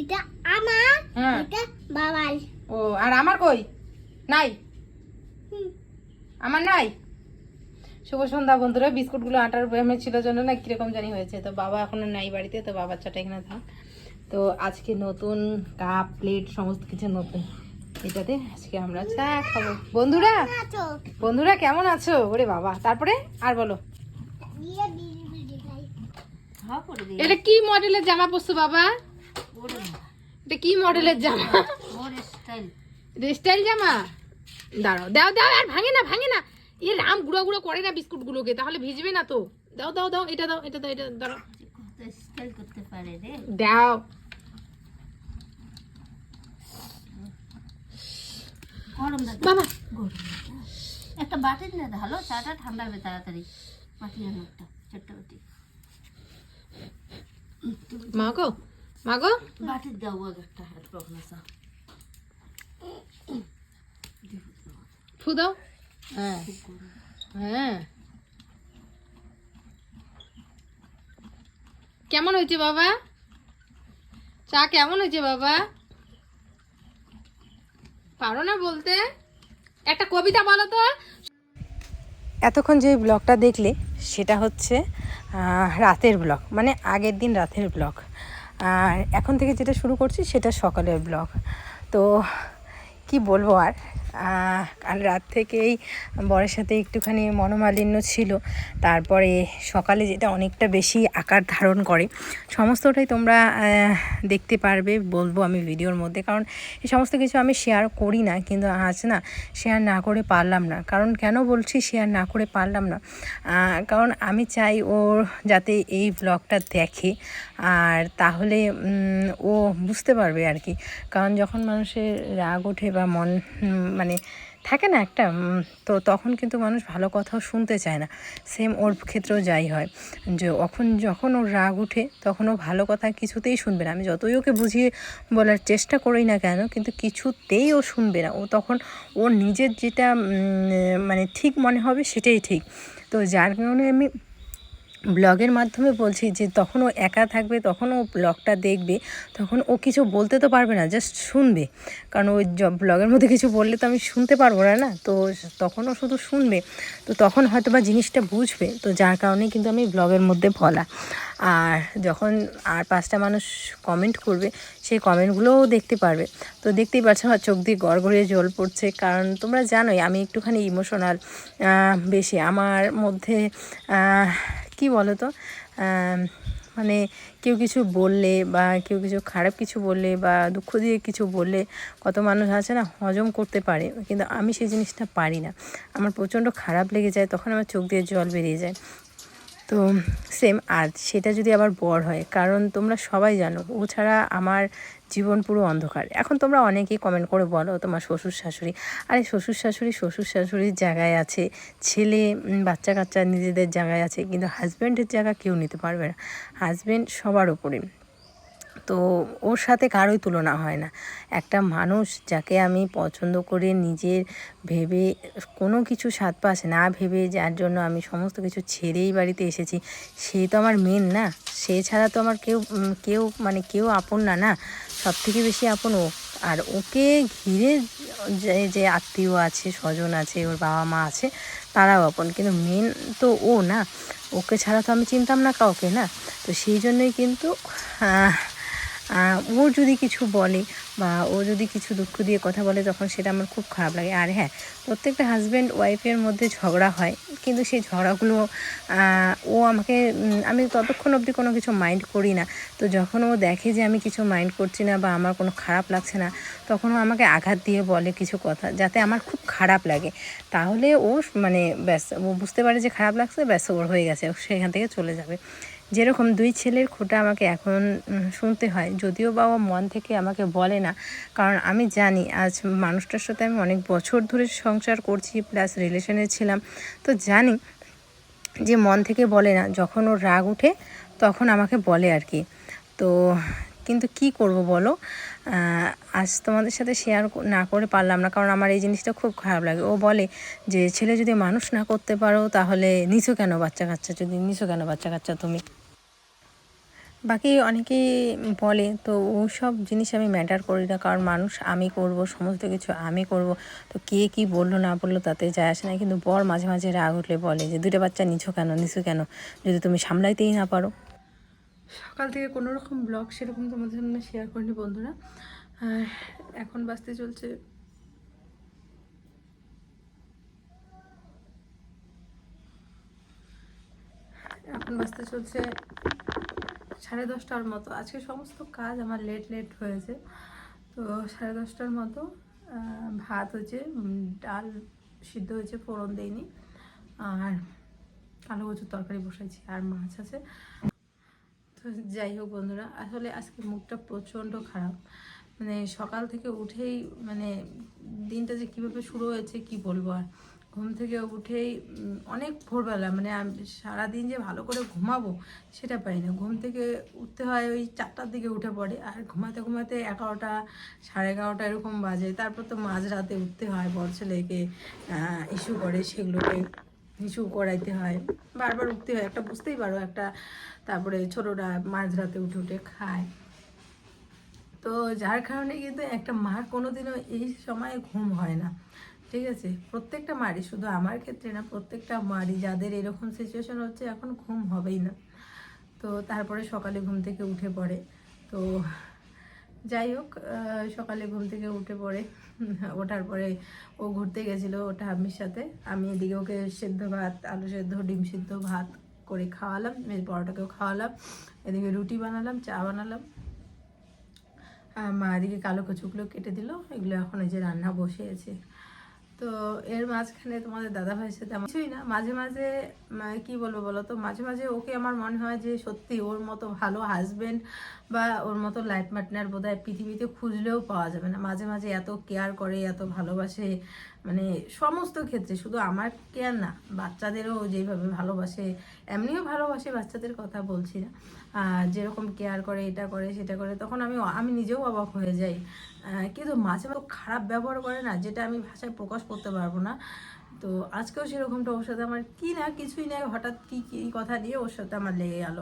এটা আমার হ্যাঁ। এটা বাবার ও আর আমার কই? নাই? আমার নাই? শুভ সন্ধ্যা বন্ধুরা বিস্কুটগুলো আটার বয়ামে ছিল জন্য না কীরকম জানি হয়েছে। তো বাবা এখনও নাই বাড়িতে তো বাবার চাটা এখানে থাক। তো আজকে নতুন কাপ প্লেট সমস্ত কিছু নতুন। এটাতে আজকে আমরা চা খাব। বন্ধুরা বন্ধুরা কেমন আছো? ওরে বাবা তারপরে আর বলো। খাই এটা কি মডেলের জামা পরছো বাবা? এটা কি মডেলের জামা? এটা স্টাইল জামা? দাঁড়াও দাও দাও আর ভাঙে না ভাঙে না। এ রাম গুঁড়ো গুঁড়ো করে না বিস্কুট গুলোকে তাহলে ভিজবে না তো। দাও দাও দাও এটা দাও এটা দাও এটা রে। দাও। বাবা। একটা বাটির না ভালো চাটা ঠান্ডা হবে তাড়াতাড়ি। বাটি আনো একটা ছোট্ট বাটি। মা গো মা গো বাটির দাও একটা হাত চা। ফু দাও। হ্যাঁ। হ্যাঁ। কেমন হয়েছে বাবা? চা কেমন হয়েছে বাবা? পারো না বলতে? একটা কবিতা বলো তো। এতক্ষণ যে ব্লগটা দেখলে সেটা হচ্ছে রাতের ব্লগ মানে আগের দিন রাতের ব্লগ। আর এখন থেকে যেটা শুরু করছি সেটা সকালের ব্লগ তো কি বলব আর? কাল রাত থেকেই বরের সাথে একটুখানি মনোমালিন্য ছিল। তারপরে সকালে যেটা অনেকটা বেশি আকার ধারণ করে, সমস্তটাই তোমরা দেখতে পারবে, বলব আমি ভিডিওর মধ্যে। কারণ এই সমস্ত কিছু আমি শেয়ার করি না, কিন্তু আজ না শেয়ার না করে পারলাম না। কারণ কেন বলছি শেয়ার না করে পারলাম না? কারণ আমি চাই ওর যাতে এই ব্লগটা দেখে, আর তাহলে ও বুঝতে পারবে আর কি। কারণ যখন মানুষের রাগ ওঠে বা মন মানে থাকে না একটা তো তখন কিন্তু মানুষ ভালো কথাও শুনতে চায় না। সেম ওর ক্ষেত্রেও যাই হয়। যে এখন যখন ওর রাগ উঠে তখন ও ভালো কথা কিছুতেই শুনবে না। আমি যতই ওকে বুঝিয়ে বলার চেষ্টা করি না কেন, কিন্তু কিছুতেই ও শুনবে না। ও তখন ওর নিজের যেটা মানে ঠিক মনে হবে সেটাই ঠিক। তো যার কারণে আমি ব্লগের মাধ্যমে বলছি যে তখন ও একা থাকবে, তখন ও ব্লগটা দেখবে, তখন ও কিছু বলতে তো পারবে না জাস্ট শুনবে। কারণ ওই ব্লগের মধ্যে কিছু বললে তো আমি শুনতে পারব না না? তো তখন ও শুধু শুনবে। তো তখন হয়তো বা জিনিসটা বুঝবে। তো যার কারণে কিন্তু আমি ব্লগের মধ্যে বলা আর যখন আর পাঁচটা মানুষ কমেন্ট করবে, সেই কমেন্টগুলোও দেখতে পারবে। তো দেখতেই পাচ্ছ আমার চোখ দিয়ে গড়গড়িয়ে জল পড়ছে। কারণ তোমরা জানোই, আমি একটুখানি ইমোশনাল বেশি। আমার মধ্যে কি বলো তো মানে কেউ কিছু বললে বা কেউ কিছু খারাপ কিছু বললে বা দুঃখ দিয়ে কিছু বললে কত মানুষ আছে না হজম করতে পারে, কিন্তু আমি সেই জিনিসটা পারি না। আমার প্রচণ্ড খারাপ লেগে যায়, তখন আমার চোখ দিয়ে জল বেরিয়ে যায়। তো সেম আর সেটা যদি আবার বর হয়, কারণ তোমরা সবাই জানো, ও ছাড়া আমার জীবন পুরো অন্ধকার। এখন তোমরা অনেকেই কমেন্ট করে বলো তোমার শ্বশুর শাশুড়ি, আরে শ্বশুর শাশুড়ি শ্বশুর শাশুড়ির জায়গায় আছে, ছেলে বাচ্চা কাচ্চা নিজেদের জায়গায় আছে, কিন্তু হাজব্যান্ডের জায়গা কেউ নিতে পারবে না। হাজব্যান্ড সবার ওপরে তো ওর সাথে কারোই তুলনা হয় না। একটা মানুষ যাকে আমি পছন্দ করে নিজের ভেবে কোনো কিছু স্বাদ পাস না, ভেবে যার জন্য আমি সমস্ত কিছু ছেড়েই বাড়িতে এসেছি, সে তো আমার মেন না। সে ছাড়া তো আমার কেউ কেউ মানে কেউ আপন না না। সব থেকে বেশি আপন ও। আর ওকে ঘিরে যে যে আত্মীয় আছে, স্বজন আছে, ওর বাবা মা আছে, তারাও আপন। কিন্তু মেন তো ও না। ওকে ছাড়া তো আমি চিনতাম না কাউকে, না। তো সেই জন্যই কিন্তু ও যদি কিছু বলে বা ও যদি কিছু দুঃখ দিয়ে কথা বলে, তখন সেটা আমার খুব খারাপ লাগে। আর হ্যাঁ প্রত্যেকটা হাজব্যান্ড ওয়াইফের মধ্যে ঝগড়া হয়, কিন্তু সেই ঝগড়াগুলো ও আমাকে আমি ততক্ষণ অবধি কোনো কিছু মাইন্ড করি না। তো যখন ও দেখে যে আমি কিছু মাইন্ড করছি না বা আমার কোনো খারাপ লাগছে না, তখন ও আমাকে আঘাত দিয়ে বলে কিছু কথা যাতে আমার খুব খারাপ লাগে। তাহলে ও মানে ব্যাস, ও বুঝতে পারে যে খারাপ লাগছে, ব্যাস, ওর হয়ে গেছে সেখান থেকে চলে যাবে। যেরকম দুই ছেলের খোটা আমাকে এখন শুনতে হয়। যদিও বা ও মন থেকে আমাকে বলে না, কারণ আমি জানি আজ মানুষটার সাথে আমি অনেক বছর ধরে সংসার করছি প্লাস রিলেশনে ছিলাম। তো জানি যে মন থেকে বলে না, যখন ওর রাগ উঠে তখন আমাকে বলে আর কি। তো কিন্তু কি করব বলো? আজ তোমাদের সাথে শেয়ার না করে পারলাম না, কারণ আমার এই জিনিসটা খুব খারাপ লাগে। ও বলে যে, ছেলে যদি মানুষ না করতে পারো তাহলে নিছো কেন বাচ্চা কাচ্চা? যদি নিছো কেন বাচ্চা কাচ্চা তুমি? বাকি অনেকেই বলে, তো ওসব জিনিস আমি ম্যাটার করি না, কারণ মানুষ আমি করব, সমস্ত কিছু আমি করব। তো কে কি বলল, না বলল তাতে যায় আসে না। কিন্তু বর মাঝে মাঝে রাগ উঠলে বলে যে, দুইটা বাচ্চা নিছো কেন নিছো কেন? যদি তুমি সামলাইতেই না পারো। সকাল থেকে কোনো রকম ব্লগ সেরকম তোমাদের সামনে শেয়ার করিনি বন্ধুরা। এখন বাঁচতে চলছে এখন বাঁচতে চলছে সাড়ে দশটার মতো। আজকে সমস্ত কাজ আমার লেট লেট হয়েছে। তো সাড়ে দশটার মতো ভাত হয়েছে ডাল সিদ্ধ হয়েছে, ফোড়ন দেয়নি আর কালো কচুর তরকারি বসাইছি, আর মাছ আছে। তো যাই হোক বন্ধুরা, আসলে আজকে মুখটা প্রচণ্ড খারাপ। মানে সকাল থেকে উঠেই মানে দিনটা যে কীভাবে শুরু হয়েছে কি বলব আর। ঘুম থেকে উঠেই অনেক ভোরবেলা মানে আমি সারাদিন যে ভালো করে ঘুমাবো সেটা পাই না। ঘুম থেকে উঠতে হয় ওই চারটার দিকে উঠে পড়ে, আর ঘুমাতে ঘুমাতে এগারোটা, সাড়ে এগারোটা এরকম বাজে। তারপর তো মাঝরাতে উঠতে হয় বড় ছেলেকে ইস্যু করে, সেগুলোকে ইস্যু করাইতে হয়। বারবার উঠতে হয়, একটা বুঝতেই পারো, একটা তারপরে ছোটোটা মাঝরাতে উঠে উঠে খায়। তো যার কারণে কিন্তু একটা মার কোনোদিনও এই সময়ে ঘুম হয় না। ঠিক আছে? প্রত্যেকটা মারই, শুধু আমার ক্ষেত্রে না, প্রত্যেকটা মারই। যাদের এরকম সিচুয়েশন হচ্ছে, এখন ঘুম হবেই না। তো তারপরে সকালে ঘুম থেকে উঠে পড়ে। তো যাই হোক সকালে ঘুম থেকে উঠে পড়ে। ওঠার পরে ও ঘুরতে গেছিল ওটা আমির সাথে। আমি এদিকে ওকে সেদ্ধ ভাত, আলু সেদ্ধ, ডিম সেদ্ধ ভাত করে খাওয়ালাম বেশ পরোটাকেও খাওয়ালাম। এদিকে রুটি বানালাম, চা বানালাম। মা এদিকে কালো কচুগুলো কেটে দিল। এগুলো এখন এই যে রান্না বসিয়েছে তো এর মাঝখানে তোমাদের দাদা ভাইয়ের সাথে আমার কিছুই না। মাঝে মাঝে মানে কি বলব বলো তো, মাঝে মাঝে ওকে আমার মনে হয় যে সত্যি ওর মতো ভালো হাজবেন্ড বা ওর মতো লাইফ পার্টনার বোধ পৃথিবীতে খুঁজলেও পাওয়া যাবে না। মাঝে মাঝে এত কেয়ার করে, এত ভালোবাসে মানে সমস্ত ক্ষেত্রে, শুধু আমার কেয়ার না, বাচ্চাদেরও যেইভাবে ভালোবাসে, এমনিও ভালোবাসে বাচ্চাদের কথা বলছি না। যেরকম কেয়ার করে, এটা করে, সেটা করে, তখন আমি আমি নিজেও অবাক হয়ে যাই। কিন্তু মাঝে মাঝে খারাপ ব্যবহার করে না, যেটা আমি ভাষায় প্রকাশ করতে পারব না। তো আজকেও সেরকমটা ওর সাথে আমার কি না, কিছুই নাই হঠাৎ কি কি কথা দিয়ে ওর সাথে আমার লেগে গেল।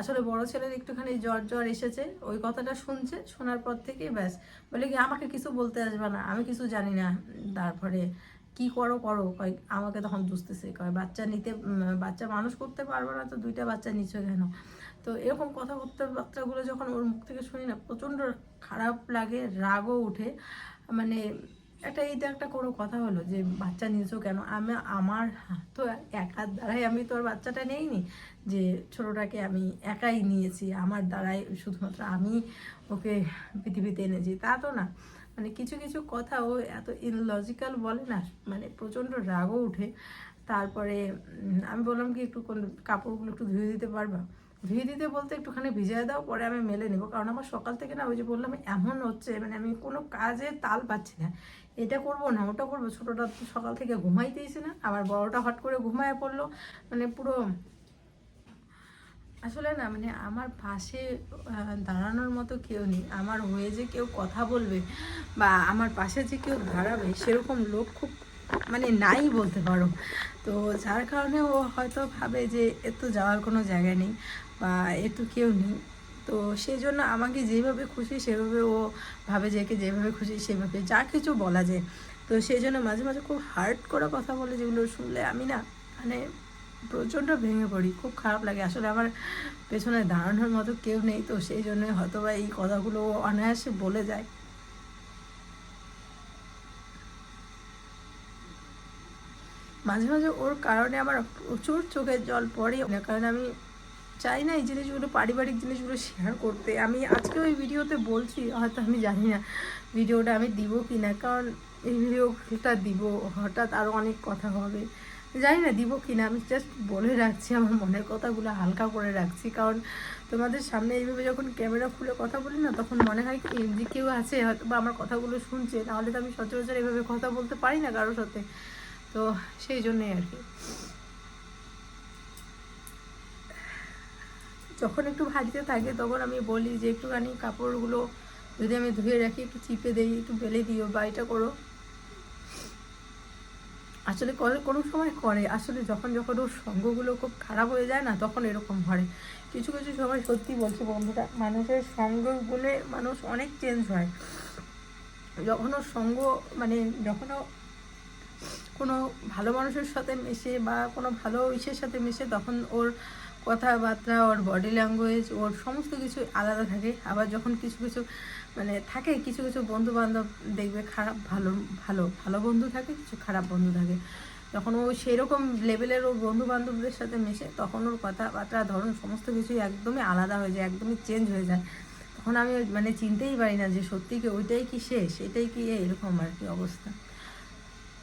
আসলে বড় ছেলের একটুখানি জ্বর জ্বর এসেছে, ওই কথাটা শুনছে, শোনার পর থেকে ব্যাস, বলে কি, আমাকে কিছু বলতে আসবে না, আমি কিছু জানি না, তারপরে কি করো করো, কয়, আমাকে তখন বুঝতেছে, কয়, বাচ্চা নিতে বাচ্চা মানুষ করতে পারবে না তো দুইটা বাচ্চা নিচে কেন? তো এরকম কথা কথাবার্তাগুলো যখন ওর মুখ থেকে শুনি না, প্রচণ্ড খারাপ লাগে, রাগও উঠে মানে একটা এই এইটা একটা কোনো কথা হলো যে বাচ্চা নিয়েছো কেন? আমি, আমার তো একার দ্বারাই আমি তোর বাচ্চাটা নেইনি। যে ছোটোটাকে আমি একাই নিয়েছি, আমার দ্বারাই শুধুমাত্র আমি ওকে পৃথিবীতে এনেছি, তা তো না। মানে কিছু কিছু কথা ও এত ইনলজিক্যাল বলে না মানে প্রচণ্ড রাগও উঠে। তারপরে আমি বললাম কি, একটু কোন কাপড়গুলো একটু ধুয়ে দিতে পারবা? ধুয়ে দিতে বলতে একটুখানি ভিজিয়ে দাও, পরে আমি মেলে নেব। কারণ আমার সকাল থেকে না ওই যে বললাম, এমন হচ্ছে মানে আমি কোনো কাজে তাল পাচ্ছি না। এটা করব না, ওটা করব। ছোটোটা সকাল থেকে ঘুমাইতেইছে না, আবার বড়টা হট করে ঘুমায় পড়ল। মানে পুরো আসলে না মানে আমার পাশে দাঁড়ানোর মতো কেউ নেই। আমার হয়ে যে কেউ কথা বলবে বা আমার পাশে যে কেউ দাঁড়াবে, সেরকম লোক খুব মানে নাই বলতে পারো। তো যার কারণে ও হয়তো ভাবে যে এর তো যাওয়ার কোনো জায়গা নেই। বা তো কেউ নেই। তো সেই জন্য আমাকে যেভাবে খুশি সেভাবে ও ভাবে যে একে যেভাবে খুশি সেভাবে যা কিছু বলা যায়। তো সেই জন্য মাঝে মাঝে খুব হার্ড করে কথা বলে যেগুলো শুনলে আমি না মানে প্রচণ্ড ভেঙে পড়ি, খুব খারাপ লাগে। আসলে আমার পেছনে দাঁড়ানোর মতো কেউ নেই, তো সেই জন্যই হয়তো বা এই কথাগুলো অনায়াসে বলে যায়। মাঝে মাঝে ওর কারণে আমার প্রচুর চোখের জল পড়ে। কারণ আমি চাই না এই জিনিসগুলো, পারিবারিক জিনিসগুলো শেয়ার করতে। আমি আজকে ওই ভিডিওতে বলছি, হয়তো আমি জানি না ভিডিওটা আমি দিব কি না, কারণ এই ভিডিওটা দিব, হঠাৎ আরও অনেক কথা হবে। জানি না দিব কি না, আমি জাস্ট বলে রাখছি, আমার মনের কথাগুলো হালকা করে রাখছি, কারণ তোমাদের সামনে এইভাবে যখন ক্যামেরা খুলে কথা বলি না, তখন মনে হয় কি যে কেউ আছে, হয়তো বা আমার কথাগুলো শুনছে, তাহলে তো আমি সচরাচর এইভাবে কথা বলতে পারি না কারোর সাথে। তো সেই জন্যই আর কি। যখন একটু ভারীতে থাকে, তখন আমি বলি যে, একটুখানি কাপড়গুলো যদি আমি ধুয়ে রাখি, একটু চিপে দিই, একটু বেলে দিও বা এটা করো। আসলে করে, কোনো সময় করে। আসলে যখন যখন ওর সঙ্গগুলো খুব খারাপ হয়ে যায় না, তখন এরকম হয় কিছু কিছু সময় সত্যি বলছি বন্ধুরা, মানুষের সঙ্গ গুণে মানুষ অনেক চেঞ্জ হয়। যখন ওর সঙ্গ মানে যখন কোনো ভালো মানুষের সাথে মেশে বা কোনো ভালো ইসের সাথে মেশে, তখন ওর কথাবার্তা, ওর বডি ল্যাঙ্গুয়েজ ওর সমস্ত কিছু আলাদা থাকে। আবার যখন কিছু কিছু মানে থাকে, কিছু কিছু বন্ধু বান্ধব দেখবে খারাপ, ভালো ভালো ভালো বন্ধু থাকে, কিছু খারাপ বন্ধু থাকে। যখন ও সেরকম লেভেলের ওর বন্ধু বান্ধবদের সাথে মেশে, তখন ওর কথাবার্তা, ধরন, সমস্ত কিছুই একদমই আলাদা হয়ে যায়, একদমই চেঞ্জ হয়ে যায়। তখন আমি মানে চিনতেই পারি না যে সত্যি কি ওইটাই কি শেষ, এটাই কি এরকম আর কি অবস্থা।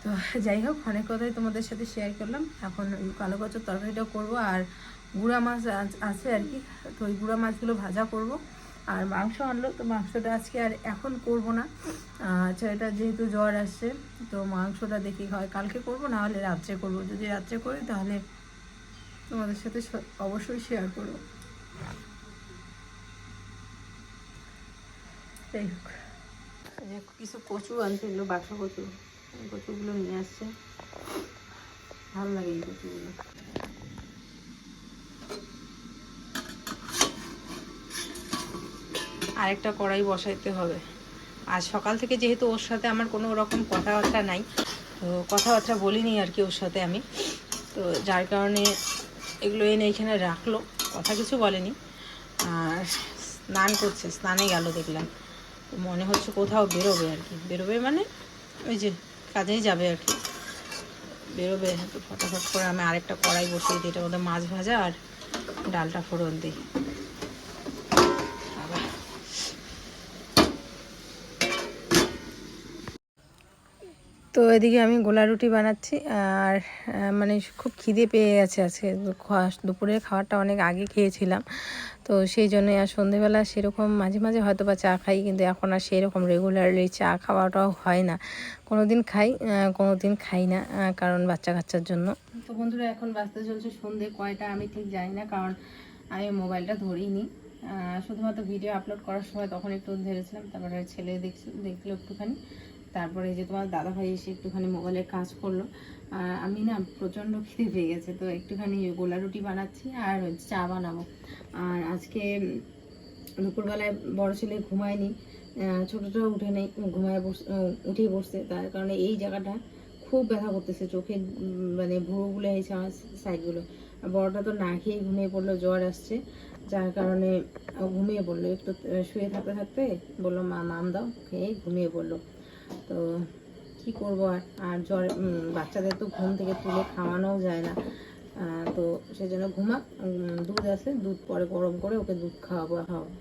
তো যাই হোক, অনেক কথাই তোমাদের সাথে শেয়ার করলাম। এখন কালো কচুর তরকারিটাও করব আর গুঁড়া মাছ আছ- আর কি। তো ওই গুঁড়া মাছগুলো ভাজা করব। আর মাংস আনলো, তো মাংসটা আজকে আর এখন করব না। ছেলেটা যেহেতু জ্বর আসছে, তো মাংসটা দেখি হয় কালকে করব, না হলে রাত্রে করব। যদি রাত্রে করি, তাহলে তোমাদের সাথে অবশ্যই শেয়ার করব। যাই হোক। কিছু কচু আনছিল বাসা কচু। কচুগুলো নিয়ে আসছে? ভালো লাগে এই কচুগুলো আরেকটা কড়াই বসাইতে হবে। আজ সকাল থেকে যেহেতু ওর সাথে আমার কোনো রকম কথাবার্তা নাই, তো কথাবার্তা বলিনি আর কি ওর সাথে আমি। তো যার কারণে এগুলো এনে এখানে রাখল, কথা কিছু বলেনি। আর স্নান করছে, স্নানে গেল দেখলাম। মনে হচ্ছে কোথাও বেরোবে আর কি। বেরোবে মানে ওই যে কাজেই যাবে আর কি। বেরোবে, তো ফটাফট করে আমি আরেকটা কড়াই বসিয়ে দিই, এটার মধ্যে মাছ ভাজা আর ডালটা ফোড়ন দিই। তো এদিকে আমি গোলা রুটি বানাচ্ছি আর মানে খুব খিদে পেয়ে গেছে আজকে। দু- খাওয়া- দুপুরের খাবারটা অনেক আগে খেয়েছিলাম। তো সেই জন্যই আর সন্ধেবেলা সেরকম মাঝে মাঝে হয়তো বা চা খাই, কিন্তু এখন আর সেরকম রেগুলারলি চা খাওয়াটাও হয় না। কোনো দিন খাই কোনো দিন খাই না কারণ বাচ্চা কাচ্চার জন্য। তো বন্ধুরা, এখন বাঁচতে চলছে সন্ধে কয়টা আমি ঠিক জানি না, কারণ আমি মোবাইলটা ধরিনি। শুধুমাত্র ভিডিও আপলোড করার সময় তখন একটু ধরেছিলাম, তারপরে ছেলে দেখছিল, দেখল একটুখানি। তারপরে যে তোমার দাদা ভাই এসে একটুখানি মোবাইলে কাজ করল। আর আমি না প্রচণ্ড খিদে পেয়ে গেছে, তো একটুখানি গোলা রুটি বানাচ্ছি আর চা বানাবো। আর আজকে দুপুরবেলায় বড় ছেলে ঘুমায়নি ছোটটাও উঠে নেই, ঘুমায় বস উঠেই বসছে। তার কারণে এই জায়গাটা খুব ব্যথা করতেছে চোখে মানে ভুরুগুলো হয়েছে আমার সাইডগুলো। বড়টা তো না খেয়ে ঘুমিয়ে পড়ল, জ্বর আসছে। যার কারণে ঘুমিয়ে পড়ল। একটু শুয়ে থাকতে থাকতে বলল, মা, মাম দাও খেয়ে ঘুমিয়ে পড়ল। তো কি করব আর? আর জ্বর বাচ্চাদের তো ঘুম থেকে তুলে খাওয়ানোও যায় না। তো সেজন্য ঘুমা দুধ আছে, দুধ পরে গরম করে ওকে দুধ খাওয়াবো খাওয়াবো।